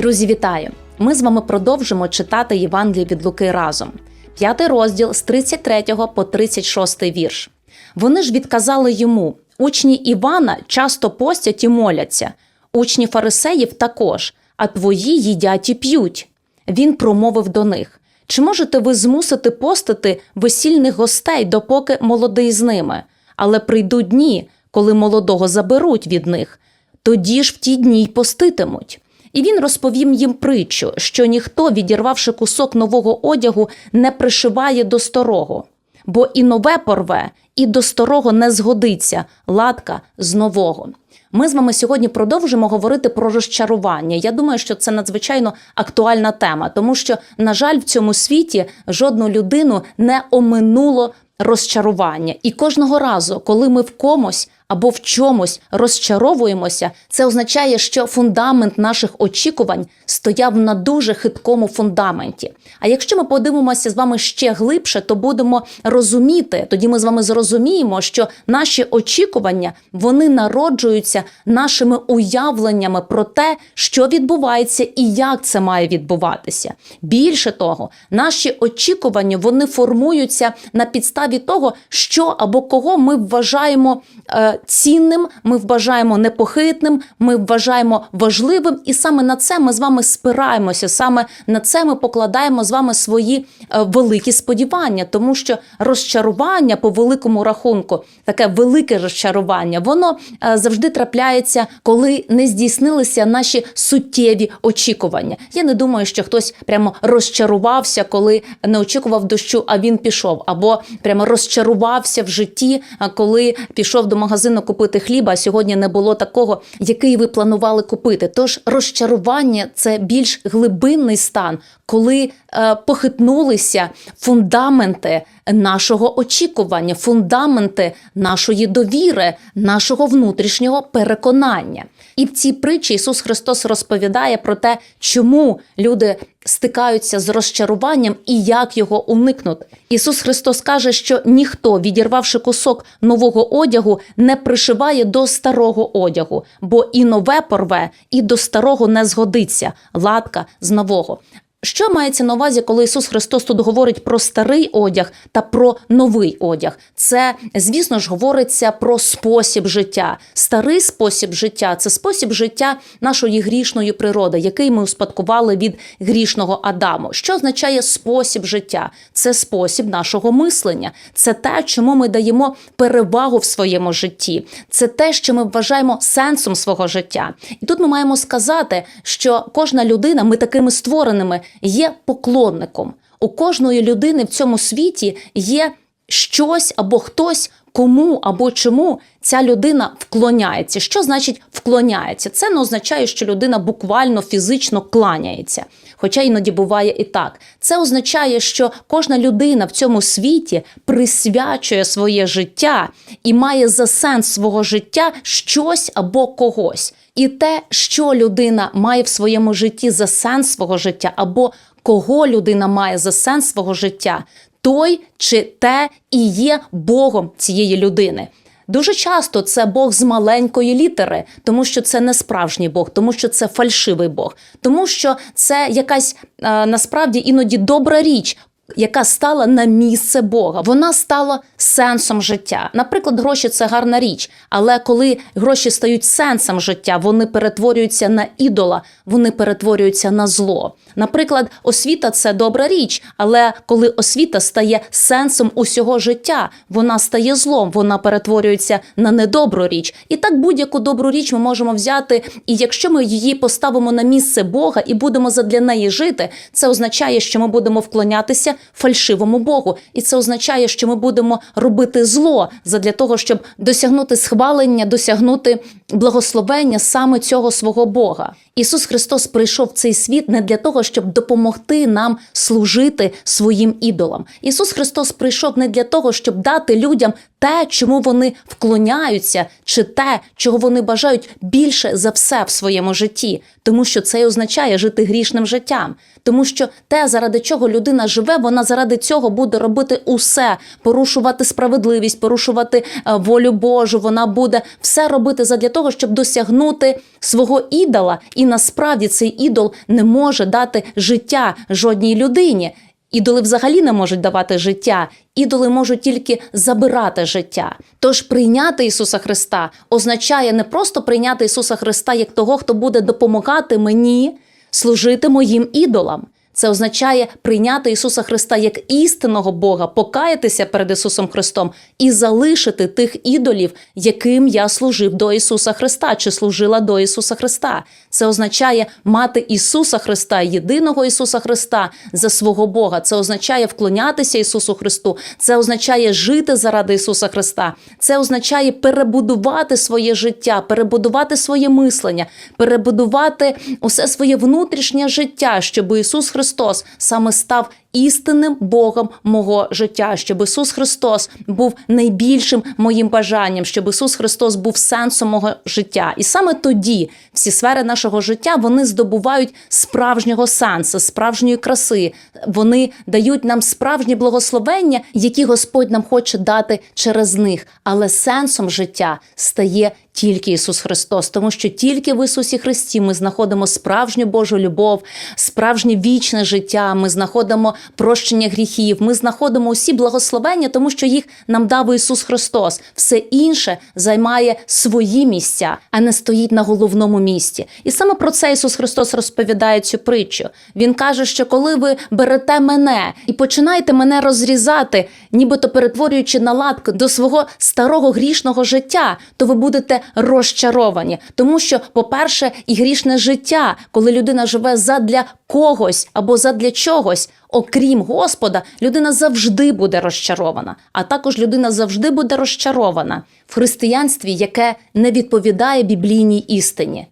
Друзі, вітаю! Ми з вами продовжимо читати Євангеліє від Луки разом. П'ятий розділ з 33 по 36 вірш. Вони ж відказали йому: учні Івана часто постять і моляться, учні фарисеїв також, а твої їдять і п'ють. Він промовив до них: Чи можете ви змусити постити весільних гостей, допоки молодий з ними? Але прийдуть дні, коли молодого заберуть від них, тоді ж в ті дні й поститимуть. І він розповів їм притчу, що ніхто, відірвавши кусок нового одягу, не пришиває до старого, бо і нове порве, і до старого не згодиться латка з нового. Ми з вами сьогодні продовжимо говорити про розчарування. Я думаю, що це надзвичайно актуальна тема, тому що, на жаль, в цьому світі жодну людину не оминуло розчарування. І кожного разу, коли ми в комусь або в чомусь розчаровуємося, це означає, що фундамент наших очікувань стояв на дуже хиткому фундаменті. А якщо ми подивимося з вами ще глибше, то будемо розуміти, тоді ми з вами зрозуміємо, що наші очікування вони народжуються нашими уявленнями про те, що відбувається і як це має відбуватися. Більше того, наші очікування вони формуються на підставі того, що або кого ми вважаємо е, цінним, ми вважаємо непохитним, ми вважаємо важливим, і саме на це ми з вами спираємося. Саме на це ми покладаємо з вами свої е, великі сподівання, тому що розчарування по великому рахунку, таке велике розчарування, воно е, завжди трапляється, коли не здійснилися наші суттєві очікування. Я не думаю, що хтось прямо розчарувався, коли не очікував дощу, а він пішов, або прямо розчарувався в житті, коли пішов до магазину купити хліба. А сьогодні не було такого, який ви планували купити. Тож розчарування це більш глибинний стан, коли е, похитнулися фундаменти нашого очікування, фундаменти нашої довіри, нашого внутрішнього переконання. І в цій притчі Ісус Христос розповідає про те, чому люди стикаються з розчаруванням і як його уникнути. Ісус Христос каже, що ніхто, відірвавши кусок нового одягу, не пришиває до старого одягу, бо і нове порве, і до старого не згодиться латка з нового. Що мається на увазі, коли Ісус Христос тут говорить про старий одяг та про новий одяг? Це, звісно ж, говориться про спосіб життя. Старий спосіб життя це спосіб життя нашої грішної природи, який ми успадкували від грішного Адаму. Що означає спосіб життя? Це спосіб нашого мислення, це те, чому ми даємо перевагу в своєму житті, це те, що ми вважаємо сенсом свого життя. І тут ми маємо сказати, що кожна людина, ми такими створеними є поклонником. У кожної людини в цьому світі є щось або хтось, кому або чому ця людина вклоняється. Що значить вклоняється? Це не означає, що людина буквально фізично кланяється. Хоча іноді буває і так. Це означає, що кожна людина в цьому світі присвячує своє життя і має за сенс свого життя щось або когось. І те, що людина має в своєму житті за сенс свого життя, або кого людина має за сенс свого життя, той чи те і є Богом цієї людини. Дуже часто це Бог з маленької літери, тому що це не справжній Бог, тому що це фальшивий Бог, тому що це якась е, насправді іноді добра річ. Яка стала на місце Бога, вона стала сенсом життя. Наприклад, гроші це гарна річ, але коли гроші стають сенсом життя, вони перетворюються на ідола, вони перетворюються на зло. Наприклад, освіта це добра річ, але коли освіта стає сенсом усього життя, вона стає злом, вона перетворюється на недобру річ. І так будь-яку добру річ ми можемо взяти. І якщо ми її поставимо на місце Бога і будемо задля неї жити, це означає, що ми будемо вклонятися фальшивому Богу, і це означає, що ми будемо робити зло задля того, щоб досягнути схвалення, досягнути благословення саме цього свого Бога. Ісус Христос прийшов в цей світ не для того, щоб допомогти нам служити своїм ідолам. Ісус Христос прийшов не для того, щоб дати людям те, чому вони вклоняються, чи те, чого вони бажають більше за все в своєму житті, тому що це й означає жити грішним життям, тому що те, заради чого людина живе, вона заради цього буде робити усе, порушувати справедливість, порушувати е, волю Божу. Вона буде все робити задля того, щоб досягнути свого ідола. І насправді цей ідол не може дати життя жодній людині. Ідоли взагалі не можуть давати життя, ідоли можуть тільки забирати життя. Тож прийняти Ісуса Христа означає не просто прийняти Ісуса Христа як того, хто буде допомагати мені служити моїм ідолам. Це означає прийняти Ісуса Христа як істинного Бога, покаятися перед Ісусом Христом і залишити тих ідолів, яким я служив до Ісуса Христа чи служила до Ісуса Христа. Це означає мати Ісуса Христа, єдиного Ісуса Христа за свого Бога. Це означає вклонятися Ісусу Христу. Це означає жити заради Ісуса Христа. Це означає перебудувати своє життя, перебудувати своє мислення, перебудувати усе своє внутрішнє життя, щоб Ісус Христос саме став істинним Богом мого життя, щоб Ісус Христос був найбільшим моїм бажанням, щоб Ісус Христос був сенсом мого життя. І саме тоді всі сфери нашого життя вони здобувають справжнього сенсу, справжньої краси. Вони дають нам справжні благословення, які Господь нам хоче дати через них. Але сенсом життя стає тільки Ісус Христос, тому що тільки в Ісусі Христі ми знаходимо справжню Божу любов, справжнє вічне життя. Ми знаходимо прощення гріхів. Ми знаходимо усі благословення, тому що їх нам дав Ісус Христос. Все інше займає свої місця, а не стоїть на головному місці. І саме про це Ісус Христос розповідає цю притчу. Він каже, що коли ви берете мене і починаєте мене розрізати, нібито перетворюючи наладки до свого старого грішного життя, то ви будете розчаровані. Тому що, по-перше, і грішне життя, коли людина живе задля когось або задля чогось, окрім Господа, людина завжди буде розчарована. А також людина завжди буде розчарована в християнстві, яке не відповідає біблійній істині.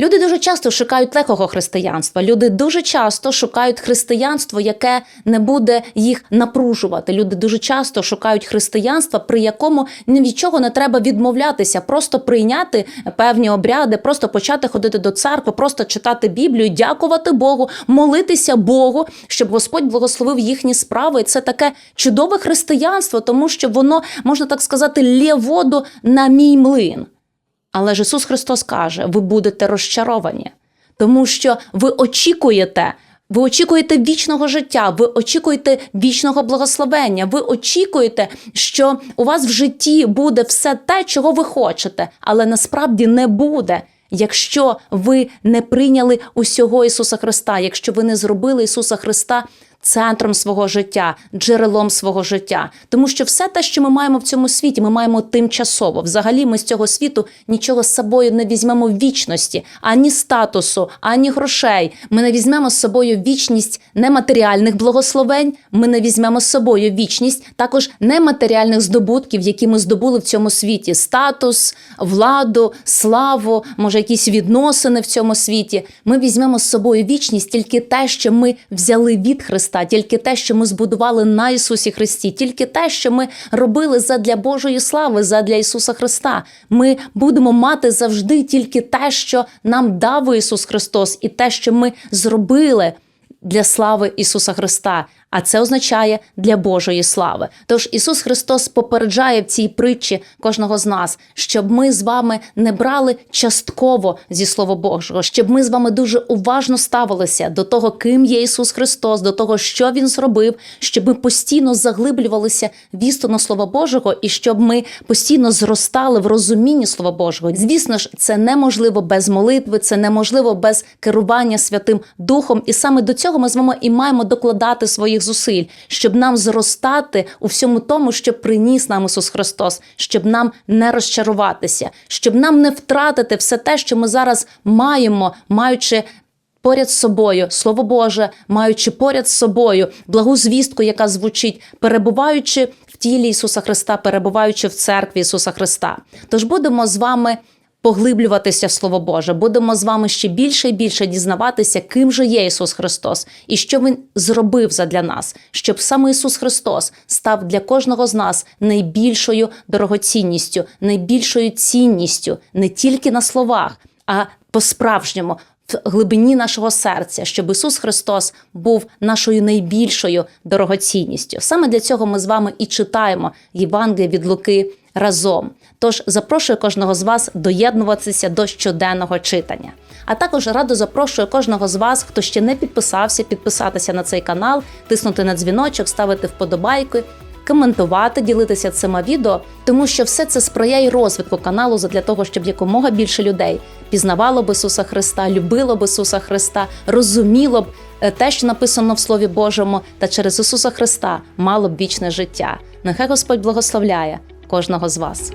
Люди дуже часто шукають легкого християнства. Люди дуже часто шукають християнство, яке не буде їх напружувати. Люди дуже часто шукають християнства, при якому ні від чого не треба відмовлятися, просто прийняти певні обряди, просто почати ходити до церкви, просто читати Біблію, дякувати Богу, молитися Богу, щоб Господь благословив їхні справи. І це таке чудове християнство, тому що воно можна так сказати, лє воду на мій млин. Але ж Ісус Христос каже: ви будете розчаровані, тому що ви очікуєте. Ви очікуєте вічного життя, ви очікуєте вічного благословення, ви очікуєте, що у вас в житті буде все те, чого ви хочете, але насправді не буде. Якщо ви не прийняли усього Ісуса Христа, якщо ви не зробили Ісуса Христа центром свого життя, джерелом свого життя, тому що все те, що ми маємо в цьому світі, ми маємо тимчасово. Взагалі, ми з цього світу нічого з собою не візьмемо в вічності, ані статусу, ані грошей. Ми не візьмемо з собою вічність нематеріальних благословень. Ми не візьмемо з собою вічність також нематеріальних здобутків, які ми здобули в цьому світі: статус, владу, славу, може, якісь відносини в цьому світі. Ми візьмемо з собою вічність тільки те, що ми взяли від Христа. Христа, тільки те, що ми збудували на Ісусі Христі, тільки те, що ми робили задля Божої слави, задля Ісуса Христа. Ми будемо мати завжди тільки те, що нам дав Ісус Христос, і те, що ми зробили для слави Ісуса Христа. А це означає для Божої слави. Тож Ісус Христос попереджає в цій притчі кожного з нас, щоб ми з вами не брали частково зі Слова Божого, щоб ми з вами дуже уважно ставилися до того, ким є Ісус Христос, до того, що Він зробив, щоб ми постійно заглиблювалися в істину Слова Божого, і щоб ми постійно зростали в розумінні Слова Божого. Звісно ж, це неможливо без молитви, це неможливо без керування Святим Духом. І саме до цього ми з вами і маємо докладати своїх зусиль, щоб нам зростати у всьому тому, що приніс нам Ісус Христос, щоб нам не розчаруватися, щоб нам не втратити все те, що ми зараз маємо, маючи. Поряд з собою, слово Боже, маючи поряд з собою благу звістку, яка звучить, перебуваючи в тілі Ісуса Христа, перебуваючи в церкві Ісуса Христа. Тож будемо з вами поглиблюватися Слово Боже, будемо з вами ще більше і більше дізнаватися, ким же є Ісус Христос і що Він зробив задля нас, щоб саме Ісус Христос став для кожного з нас найбільшою дорогоцінністю, найбільшою цінністю не тільки на словах, а по-справжньому. В глибині нашого серця, щоб Ісус Христос був нашою найбільшою дорогоцінністю. Саме для цього ми з вами і читаємо Євангелія від Луки разом. Тож запрошую кожного з вас доєднуватися до щоденного читання. А також радо запрошую кожного з вас, хто ще не підписався, підписатися на цей канал, тиснути на дзвіночок, ставити вподобайки. Коментувати, ділитися цими відео, тому що все це сприяє розвитку каналу для того, щоб якомога більше людей пізнавало б Ісуса Христа, любило б Ісуса Христа, розуміло б е, те, що написано в Слові Божому, та через Ісуса Христа мало б вічне життя. Нехай Господь благословляє кожного з вас.